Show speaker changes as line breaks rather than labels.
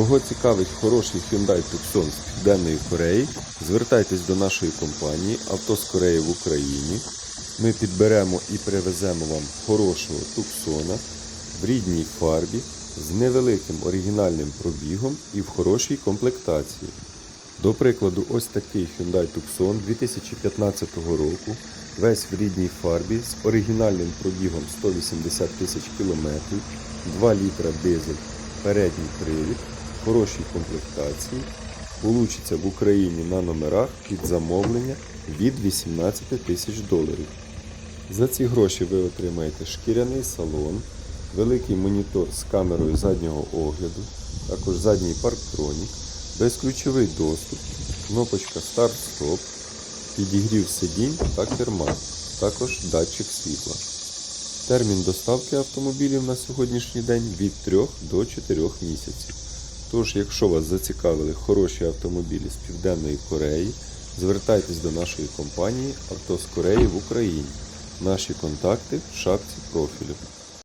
Кого цікавить хороший Hyundai Tucson з Південної Кореї, звертайтесь до нашої компанії Авто з Кореї в Україні. Ми підберемо і привеземо вам хорошого Tucsona в рідній фарбі з невеликим оригінальним пробігом і в хорошій комплектації. До прикладу, ось такий Hyundai Tucson 2015 року, весь в рідній фарбі з оригінальним пробігом 180 тисяч кілометрів, 2 літра дизель, передній привід, хорошій комплектації, получиться в Україні на номерах під замовлення від 18 тисяч доларів. За ці гроші ви отримаєте шкіряний салон, великий монітор з камерою заднього огляду, також задній парктронік, безключовий доступ, кнопочка старт-стоп, підігрів сидінь та керма, також датчик світла. Термін доставки автомобілів на сьогоднішній день від 3 до 4 місяців. Тож, якщо вас зацікавили хороші автомобілі з Південної Кореї, звертайтесь до нашої компанії Авто з Кореї в Україні. Наші контакти в шапці профілю.